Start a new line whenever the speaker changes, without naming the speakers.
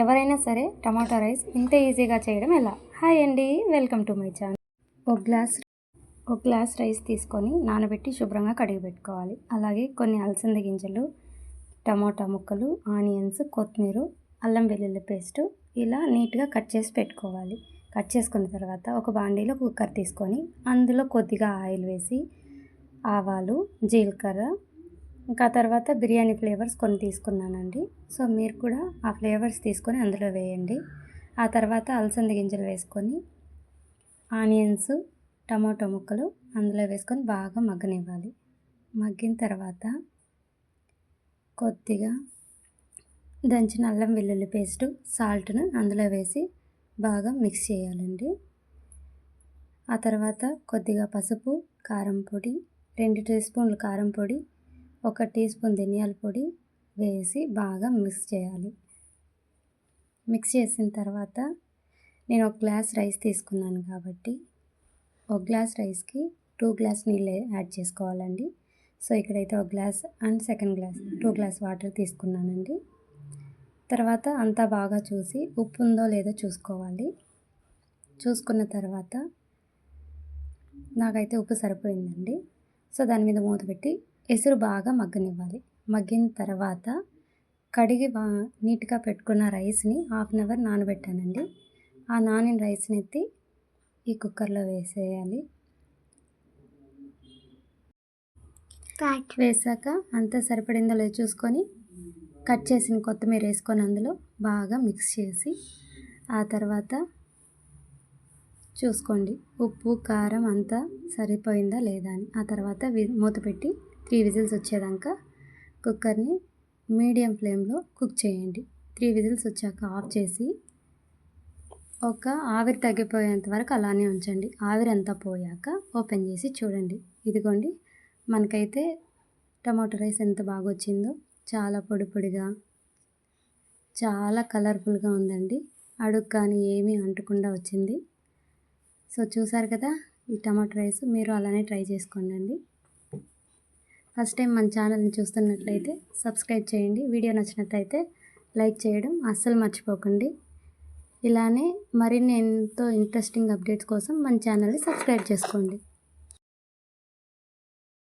ఎవరైనా సరే టమాటా రైస్ ఇంత ఈజీగా చేయడం ఎలా? హాయ్ అండి వెల్కమ్ టు మై ఛానల్. ఒక గ్లాస్ ఒక గ్లాస్ రైస్ తీసుకొని నానబెట్టి శుభ్రంగా కడిగి పెట్టుకోవాలి. అలాగే కొన్ని అలసంద గింజలు టమాటా ముక్కలు ఆనియన్స్ కొత్తిమీర అల్లం వెల్లుల్లి పేస్ట్ ఇలా నీట్గా కట్ చేసి పెట్టుకోవాలి. కట్ చేసుకున్న తర్వాత ఒక బాండీలో కుక్కర్ తీసుకొని అందులో కొద్దిగా ఆయిల్ వేసి ఆవాలు జీలకర్ర ఇంకా తర్వాత బిర్యానీ ఫ్లేవర్స్ కొన్ని తీసుకున్నానండి. సో మీరు కూడా ఆ ఫ్లేవర్స్ తీసుకొని అందులో వేయండి. ఆ తర్వాత అలసంద గింజలు వేసుకొని ఆనియన్స్ టమాటో ముక్కలు అందులో వేసుకొని బాగా మగ్గనివ్వాలి. మగ్గిన తర్వాత కొద్దిగా దంచిన అల్లం వెల్లుల్లి పేస్టు సాల్ట్ను అందులో వేసి బాగా మిక్స్ చేయాలండి. ఆ తర్వాత కొద్దిగా పసుపు కారం పొడి రెండు టీ స్పూన్లు కారం పొడి ఒక టీ స్పూన్ ధనియాల పొడి వేసి బాగా మిక్స్ చేయాలి. మిక్స్ చేసిన తర్వాత నేను ఒక గ్లాస్ రైస్ తీసుకున్నాను కాబట్టి ఒక గ్లాస్ రైస్కి టూ గ్లాస్ నీళ్ళు యాడ్ చేసుకోవాలండి. సో ఇక్కడైతే ఒక glass and second glass two glass water తీసుకున్నానండి. తర్వాత అంతా బాగా చూసి ఉప్పు ఉందో లేదో చూసుకోవాలి. చూసుకున్న తర్వాత నాకైతే ఉప్పు సరిపోయిందండి. సో దాని మీద మూత పెట్టి ఎసురు బాగా మగ్గనివ్వాలి. మగ్గిన తర్వాత కడిగి బా నీట్గా పెట్టుకున్న రైస్ని హాఫ్ అన్ అవర్ నానబెట్టానండి. ఆ నానిన రైస్ని ఎత్తి ఈ కుక్కర్లో వేసేయాలి. వేసాక అంతా సరిపడిందో లేదో చూసుకొని కట్ చేసిన కొత్తిమీర వేసుకొని అందులో బాగా మిక్స్ చేసి ఆ తర్వాత చూసుకోండి. ఉప్పు కారం అంతా సరిపోయిందా లేదా అని. ఆ తర్వాత మూత పెట్టి త్రీ విజిల్స్ వచ్చేదాకా కుక్కర్ని మీడియం ఫ్లేమ్లో కుక్ చేయండి. త్రీ విజిల్స్ వచ్చాక ఆఫ్ చేసి ఒక ఆవిరి తగ్గిపోయేంత వరకు అలానే ఉంచండి. ఆవిరి అంతా పోయాక ఓపెన్ చేసి చూడండి. ఇదిగోండి మనకైతే టమాటో రైస్ ఎంత బాగా వచ్చిందో. చాలా పొడి పొడిగా చాలా కలర్ఫుల్గా ఉందండి. అడుగు కానీ ఏమీ అంటకుండా వచ్చింది. సో చూసారు కదా ఈ టమాటో రైస్ మీరు అలానే ట్రై చేసుకోండి ఫస్ట్ టైం మన ఛానల్ని చూస్తున్నట్లయితే సబ్స్క్రైబ్ చేయండి. వీడియో నచ్చినట్లయితే లైక్ చేయడం అస్సలు మర్చిపోకండి. ఇలానే మరిన్ని ఎంతో ఇంట్రెస్టింగ్ అప్డేట్స్ కోసం మన ఛానల్ని సబ్స్క్రైబ్ చేసుకోండి.